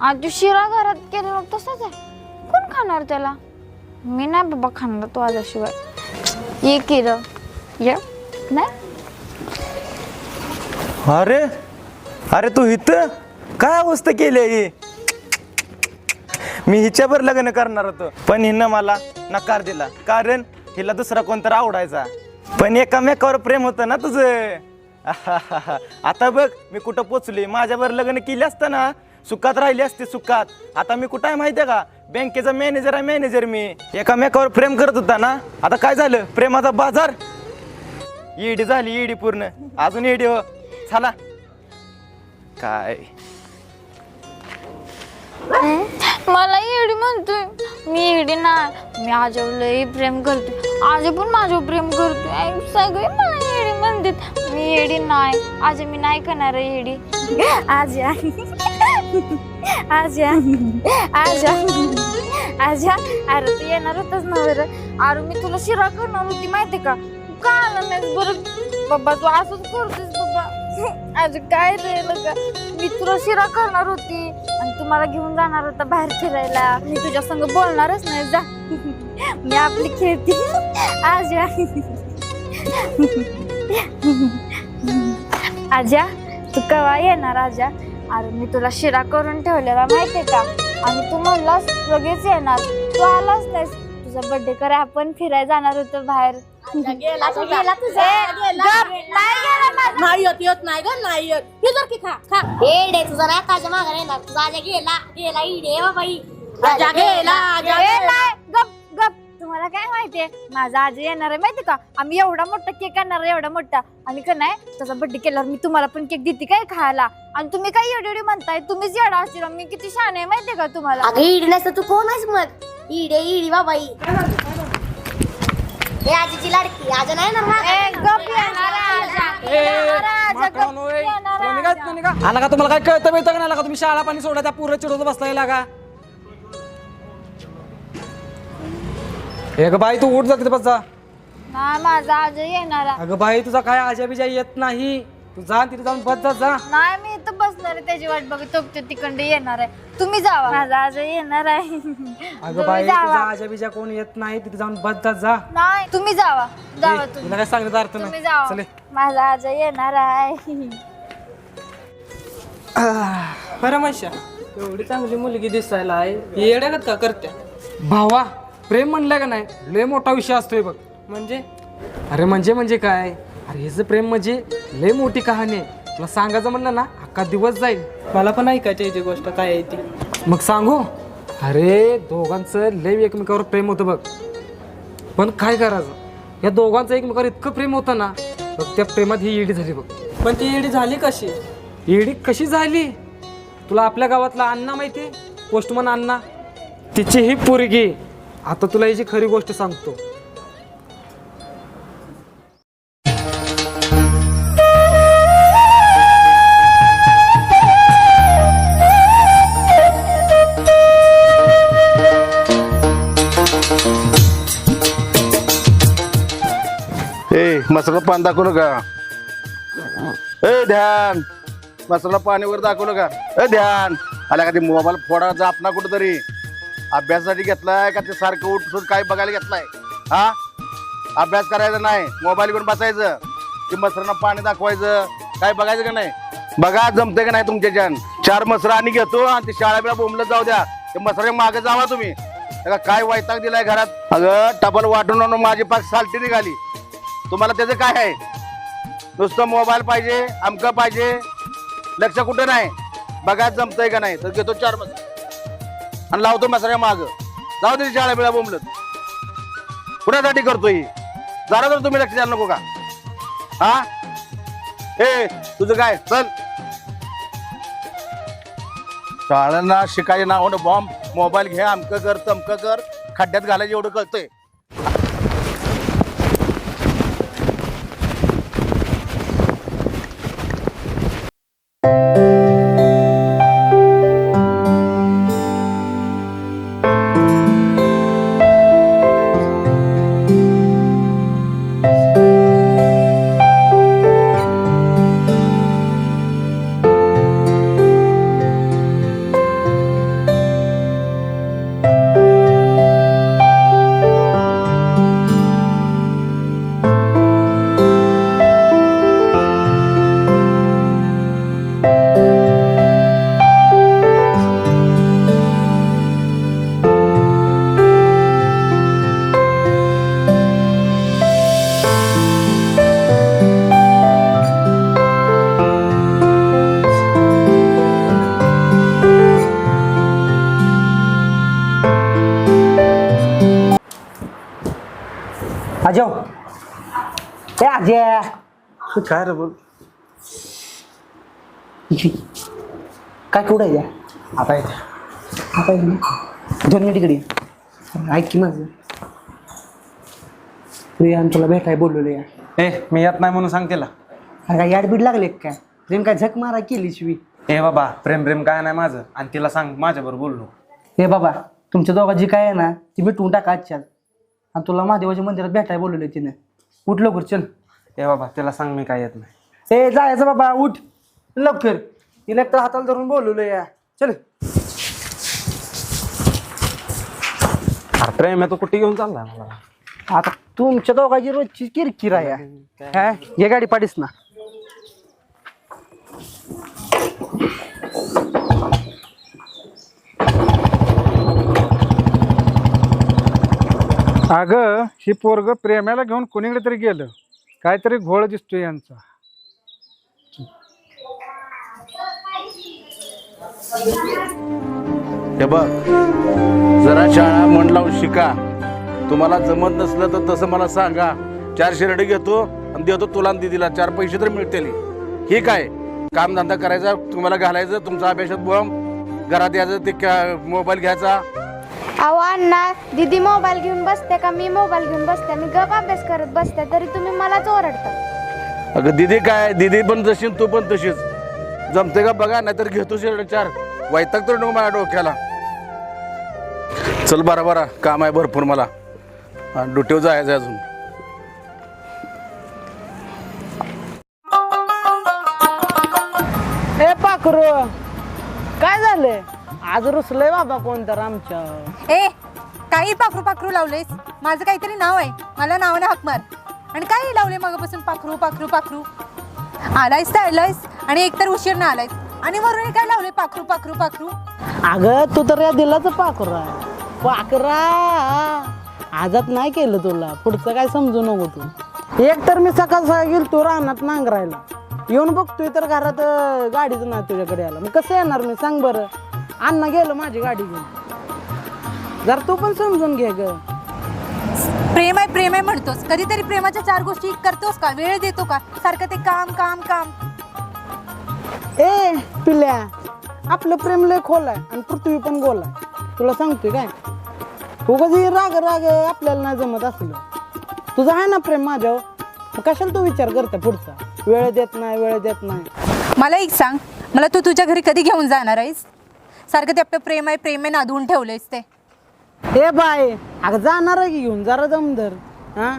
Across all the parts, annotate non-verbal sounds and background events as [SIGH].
आज शिरा घरात केलेला तसाच आहे. कोण खाणार त्याला? मी नाही बाबा खाणार तो आल्याशिवाय. ये किर. ये. नाही. अरे अरे तू हित काय अवस्था केली आहे ही? मी हिच्यावर लग्न करणार होतो. पण हिनं मला नकार दिला. कारण हिला दुसरा कोणतर आवडायचा. पण एकामेकावर प्रेम होतं ना तुझं? [LAUGHS] आता बघ मी कुठं पोचलोय? माझ्यावर लग्न केली असतं ना सुखात राहिली असते सुखात. आता मी कुठं आहे माहितीये का? बँकेचा मॅनेजर आहे मॅनेजर मी. एकामेकावर प्रेम करत होता ना? आता काय झालं? प्रेमाचा बाजार. ईडी झाली ईडी पूर्ण. अजून ईडी हो. चला. काय? मला येडी म्हणतोय. मी येडी नाही. मी आजवर लई प्रेम करते आज पण माझ्यावर प्रेम करतोय. सगळे मला येडी म्हणतात. मी येडी नाही. आज मी नाही करणार आहे येडी आज आज या आज या आज या अरे तू येणार होताच ना बरं. अरे मी तुला शिरा करणार होती माहिती का? तू का आला नाही बरं? बाबा तू असंच करतोस बाबा. आज काय रे का मी तुला शिरा करणार होती आणि तुम्हाला घेऊन जाणार होता बाहेर फिरायला. मी तुझ्या संग बोलणारच नाही जा. मी आपली खेळती. आज. या आजा तू कवा येणार आजा? अरे मी तुला शिरा करून ठेवलेला माहितीये का? आणि तू म्हणलास लगेच येणार. तू आलाच नाहीस. तुझा बर्थडे करे आपण फिरायला जाणार होतो बाहेर. गेला तुझा. नाही येत येत नाही ग नाही येत. हे जर की खा खा. येडे तुझा नाही काच्या मागे येणार तुझा आजा गेला. गेला इडे बाबा ही आजा गेला आजा गेला. गप. तुम्हाला काय माहितीये? माझा आज येणार आहे माहिती का? आम्ही एवढा मोठा केक आणणार आहे एवढा मोठा. आणि का नाही त्याचा बर्थडे केल्यावर मी तुम्हाला पण केक देते काय खायला? आणि तुम्ही काय एवढी एवढी म्हणताय? तुम्हीच येडा असतील मी किती छान आहे माहितीये का तुम्हाला? अगं इडी नसतं तू कोण आहेस मग? इडे इडी बाबा ही हे आजीची लाडकी आजा नाही ना ए, गप येणार आहे आजा. येणार आहे आजा, गप येणार आहे आजा. आला का तुम्हाला काय कळतं मिळतं का नाही आला का? तुम्ही शाळा पाणी सोडा त्या पूर्ण चिडवत बसलाय लागा. हे ग बाई तू उठ जा तिथे बस जा. नाही माझा आज येणार आहे. अगं बाई तुझा काय आजा बिजा येत नाही. तू जा तिथे जाऊन बस जा जा. नाही मी इथं बसणार आहे त्याची वाट बघत तो तिकडे येणार आहे. तुम्ही जावा. माझा आज येणार आहे. अगं बाई. तुझा आजा बिजा कोण येत नाही तिथे जाऊन बस जा जा. नाही तुम्ही जावा. जावा ए, तुम्ही. तुला काय सांगण्याचा अर्थ तुम्ही नाही जावा. चले माझा आज येणार आहे. बरं माश्या एवढी चांगली मुलगी दिसायला आहे. ही येड्यागत का करते? भावा प्रेम म्हणलंय का नाही? लय मोठा विषय असतोय बघ. म्हणजे? अरे म्हणजे म्हणजे काय? अरे हेच प्रेम म्हणजे लय मोठी कहाणी आहे. तुला सांगायचं म्हणलं ना अख्खा दिवस जाईल. मला पण ऐकायची याची गोष्ट काय आहे ती? मग सांगू? अरे दोघांचं लय एकमेकावर प्रेम होतं बघ. पण काय करायचं? या दोघांचं एकमेकावर इतकं प्रेम होतं ना बघ त्या प्रेमात ही ईडी झाली बघ. पण ती येडी झाली कशी? ईडी कशी झाली? तुला आपल्या गावातला अण्णा माहिती पोस्टमन अण्णा. तिची ही पोरगी. आता तुला याची खरी गोष्ट सांगतो. ए मसाला पान दाखवलं का ए ध्यान. मसाला पाणीवर दाखवलं का ए ध्यान. आला का ते मोबाईल फोडा जापना कुठंतरी. अभ्यासासाठी घेतलाय का ते सारखं उठसून काय बघायला घेतलाय? हा? अभ्यास करायचा नाही. मोबाईल घेऊन बसायचं. ते मसरांना पाणी दाखवायचं. काय बघायचं का नाही? बघा जमतंय का नाही तुमच्या जण चार मसरा आणि घेतो आणि ते शाळा बिळा बोंबलत जाऊ द्या. ते मसरा मागे जावा तुम्ही. त्याला काय वैताग दिलाय घरात? अगं टबल वाटून आणून माझी पाक सालटी निघाली. तुम्हाला त्याचं काय आहे? नुसतं मोबाईल पाहिजे अमकं पाहिजे. लक्ष कुठं नाही? बघा जमतंय का नाही? तर घेतो चार मसरा. आणि लावतो मसऱ्या माग. जाऊ दे शाळा बिळा बोंबलत. कुणासाठी करतोय जरा तर तुम्ही लक्ष द्यायला नको का? हा? ए तुझं काय? चल. शाळांना शिकायचे नाव बॉम्ब मोबाईल घे अमकं कर तमकं कर. खड्ड्यात घालायचं एवढं कळतंय. अजय ए अजय काय रे बोल? काय कुठं आहे त्या? आता येते आता आहे ना? दोन मिनिट इकडे ये. ऐक की माझं प्रियान तुला भेटाय बोलवलं या ए मी येत नाही म्हणून सांग तिला. अरे काय याडबीड लागले काय? प्रेम काय झक मारा केली शिवी? ए बाबा प्रेम प्रेम काय नाही माझं. आणि तिला सांग माझ्याबरोबर बोललो. हे बाबा तुमच्या दोघांची काय आहे ना ती मिटवून टाका आजच्यात आणि तुला महादेवाच्या मंदिरात भेटाय बोलवलं तिने. उठ लवकर चल. ए बाबा तिला सांग मी काय येत नाही. ए जायचं बाबा उठ. लवकर. तिला एक तर हाताला धरून बोलवलं या. चल. अरे प्रेम आहे तो कुठे घेऊन चाललाय मला? आता तुमच्या दोघांची रोजची किरकिर आहे हा? ये गाडी पाडीस ना. अगं ही पोरग प्रेमाला घेऊन कोणीकडे तरी गेलं. काहीतरी घोळ दिसतोय यांचा. हे बघ जरा शाळा मन लावून शिका. तुम्हाला जमत नसलं तर तसं मला सांगा. चार शिरडे घेतो आणि देतो तुला आणि दिदीला. चार पैसे तर मिळतील. हे काय? कामधंदा करायचा तुम्हाला घालायचं तुमचा अभ्यासात बम. घरात यायचं ते मोबाईल घ्यायचा. अहो अण्णा दीदी मोबाईल घेऊन बसते का? मी मोबाईल घेऊन बसते मी गप अभ्यास करत बसते तरी तुम्ही मलाच ओरडता. अगं दिदी काय? दिदी पण तशी आणि तू पण तशीच. जमते का? बघा नाहीतर घेतो शिरडे चार. वैताग तर नको माझ्या डोक्याला. चल बरा बरा. काम आहे भरपूर मला. ड्युटीवर जायचं आहे अजून. ए पाखरू काय झालंय? आज रुसलंय बाबा कोणतर आमच्या ए काही पाखरू पाखरू लावलेस. माझं काहीतरी नाव आहे. मला नावाने हाक मार आणि काय लावले मगापासून पाखरू पाखरू पाखरू. आलायस तर आलायस आणि एकतर उशीर ना आलायस. आणि वरून काय लावले? पाखरू पाखरू पाखरू. अगं तू तर या दिलाच पाखरा पाखरा! आजात नाही केलं तुला. पुढचं काय समजू नको तू. एक तर मी सकाळ सकाळ गेलो तू राहणार नांगरायला. येऊन बघतोय तर घरात गाडीच नाही तुझ्याकडे आला मग कसं येणार मी? सांग बरं. अण्णा गेलं माझी गाडी घेऊन. जर तू पण समजून घे ग. प्रेम आहे प्रेम आहे म्हणतोस. कधीतरी प्रेमाच्या चार गोष्टी करतोस का? वेळ देतो का? सारखं ते काम काम काम. ए पिल्या आपलं प्रेम लय खोल आहे आणि पृथ्वी पण गोल आहे. तुला सांगतोय काय? उगाच हे राग राग आपल्याला नाही जमत असलं. तुझं आहे ना प्रेम माझ्यावर? मग कशाला तू विचार करते पुढचा? वेळ देत नाही वेळ देत नाही. मला एक सांग. मला तू तुझ्या घरी कधी घेऊन जाणार आहेस? सारखं ते आपलं प्रेम आहे प्रेम आहे नादवून ठेवलंयस ते. ए बाय अगं जाणार आहे की घेऊन? जरा जमदर. हा?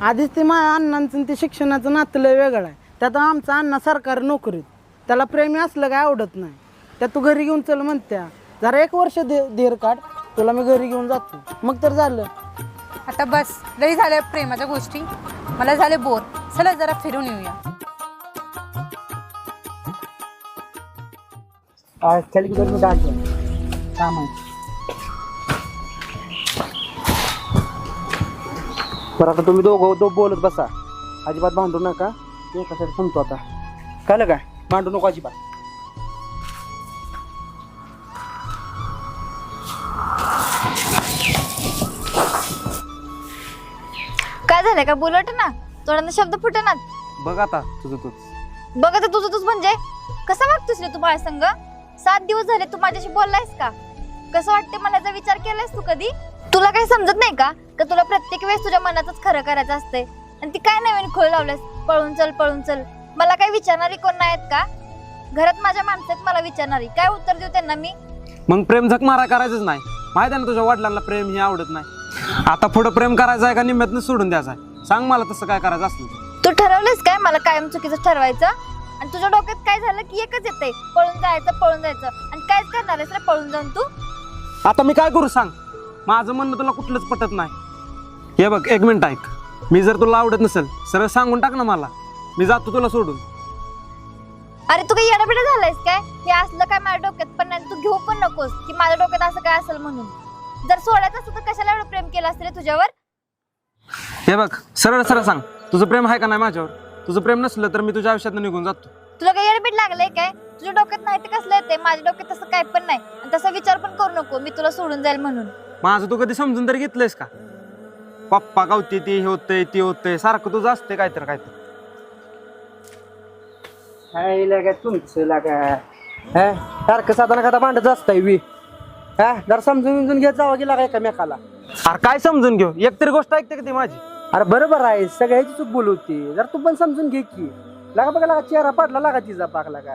आधीच ते माझ्या अण्णांचं आणि ते शिक्षणाचं नातं लय वेगळं आहे. त्यात आमचा अण्णा सरकारी नोकरीत. त्याला प्रेमी असलं काय आवडत नाही. त्यात तू घरी घेऊन चल म्हणत्या. जरा एक वर्ष दे देर काढ. तुला मी घरी घेऊन जातो. मग तर झालं. आता बस. लई झाल्या प्रेमाच्या गोष्टी. मला झाले बोर. चला जरा फिरून येऊया. चल की मी काम आहे बरं आता तुम्ही दोघं दो बोलत बसा. अजिबात भांडू नका. एका साईड थांबतो आता. कळलं काय भांडू नको अजिबात. काय झालंय? का बोलत ना? तोंडाने शब्द फुटनात. बघ आता तुझं तूच. बघ आता तुझं तूच म्हणजे. कसं वागतोस रे तू माझ्या संग? सात दिवस झाले तू माझ्याशी बोललायस का? कसं वाटते मनाचा विचार केलायस तू कधी? तुला काही समजत नाही का? का तुला प्रत्येक वेळेस तुझ्या मनातच खरं करायचं असते आणि ती काय नवीन खोल लावलंस पळून चल पळून चल. मला काही विचारणारी कोण नाहीत का? घरात माझ्या माणसं आहेत मला विचारणारी. काय उत्तर देऊ त्यांना मी? मग प्रेम झक मारा करायचंच नाही. माहिती आहे ना तुझ्या वडिलांना प्रेम हे आवडत नाही. आता पुढं प्रेम करायचं आहे का निम्म्यातनं सोडून द्यायचं आहे? सांग मला तसं काय करायचं असलं तर. तू ठरवलंस काय मला कायम चुकीचं ठरवायचं? आणि तुझ्या डोक्यात काय झालं की एकच येते पळून जायचं पळून जायचं. आणि कायच करणार आहेस रे पळून जाऊन तू? आता मी काय करू सांग? माझं म्हणणं तुला कुठलंच पटत नाही. हे बघ एक मिनिट ऐक. मी जर तुला आवडत नसेल सरळ सांगून टाक ना मला. मी जातो तुला सोडून. अरे तू काही येडाबिडा झालायस काय? हे असलं काय माझ्या डोक्यात पण नाही. तू घेऊ पण नकोस की माझ्या डोक्यात असं काय असेल म्हणून. जर सोडायचं असतं तर कशाला एवढं प्रेम केलं असतं रे तुझ्यावर? हे बघ सरळ सरळ सांग. तुझं प्रेम आहे का नाही माझ्यावर? तुझं प्रेम नसलं तर मी तुझ्या आयुष्यातनं निघून जातो. तुला काही येडबीड लागलंय काय? तुझ्या डोक्यात नाही ते कसलं येते माझ्या डोक्यात तसं काय पण नाही. आणि तसा विचार पण करू नको. मी तुला सोडून जाईल म्हणून. माझं तू कधी समजून तरी घेतलंयस का? पप्पा गावते ते हे होतंय ते होतंय सारखं तुझं असते काय तर काय तर लागा तुमचं लागा. हा? सारखं साधारण खाता भांडत असताय वी हा? जरा समजून समजून घेत जावं की लागा एकामेकाला. अरे काय समजून घेऊ? एक तरी गोष्ट ऐकते का ती माझी? अरे बरोबर आहे सगळ्याची चूक बोलवते जर तू पण समजून घे की. लागा बघा लागा चेहरा पाडला लागा तिचा पाक लागा.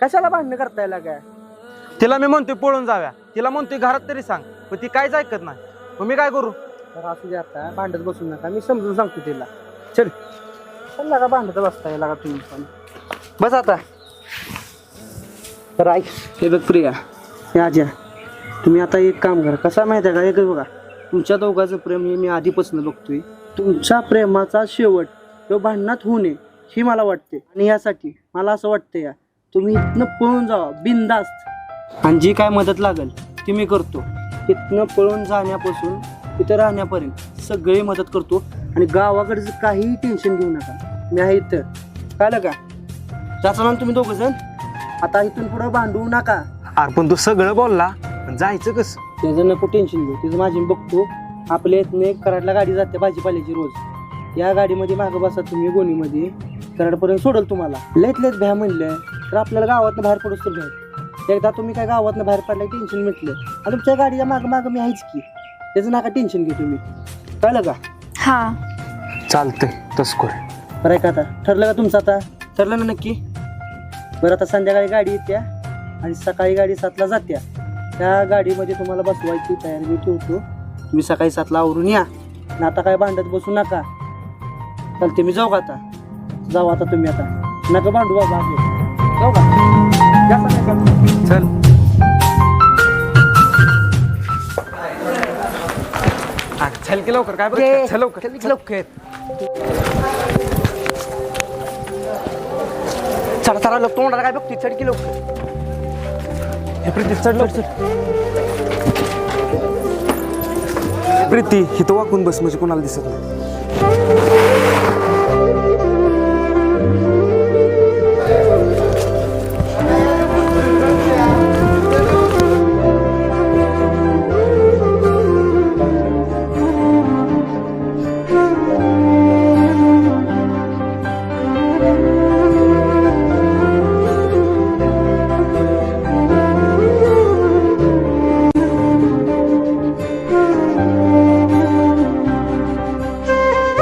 कशाला भांडणं करताय लागा? तिला मी म्हणतोय पळून जाव्या. तिला म्हणतोय घरात तरी सांग. पण ती काहीच ऐकत नाही. मग मी काय करू? तर असू दे आता भांडत बसू नका. मी समजून सांगतो तिला. चल. चल लागा भांडत बसताय लागा तुम्ही पण. बस आता. तर ऐक हे बघ प्रिया हे आज्या तुम्ही आता एक काम करा. कसा माहिती आहे का? एक बघा. तुमच्या दोघांचं प्रेम हे मी आधीपासून बघतोय. तुमच्या प्रेमाचा शेवट तो भांडणात होऊ नये ही मला वाटते आणि यासाठी मला असं वाटतं या तुम्ही इथनं पळून जावा बिंदास्त आणि जी काय मदत लागेल ती मी करतो. इथनं पळून जाण्यापासून इथं राहण्यापर्यंत सगळी मदत करतो आणि गावाकडचं काहीही टेन्शन घेऊ नका. मी आहे इथं. कळलं का? जाचा ना तुम्ही दोघं जण आता इथून पुढं भांडू नका. अरे पण तू सगळं बोलला. पण जायचं कसं? त्याचं नको टेन्शन घेऊ. त्याचं माझी बघतो. आपल्या इथनं एक कराडला गाडी जाते भाजीपाल्याची रोज. या गाडीमध्ये मागं बसा तुम्ही गोणीमध्ये. कराडपर्यंत सोडल तुम्हाला. लयत लयत भ्या म्हणलं तर आपल्याला गावातनं बाहेर पडूच तर भ्या. एकदा तुम्ही काय गावातनं बाहेर पडलं टेन्शन मिटलं आणि तुमच्या गाडीच्या मागं मागं मी आहेच की. त्याचं नका टेन्शन घेऊ तुम्ही. कळलं का? हा. चालतंय तस कर. बरं आहे का आता. ठरलं का तुमचं आता? ठरलं ना नक्की? बरं आता संध्याकाळी गाडी येत्या आणि सकाळी गाडी सातला जात्या. त्या गाडीमध्ये तुम्हाला बसवायची तयारी मी ठेवतो. तुम्ही सकाळी सातला आवरून या. आणि आता काय भांडत बसू नका. चालते मी जाऊ का आता? जाऊ आता तुम्ही आता. नका भांडू बाबा आपलं. जाऊ का. चल. अरे चल की लवकर काय बघ चल लवकर चल लवकर. चला चला लोक तोंडाला काय बघते चढ की लवकर. हे प्रीती चढ लवकर. प्रीती इथं वाकून बस म्हणजे कोणाला दिसत नाही.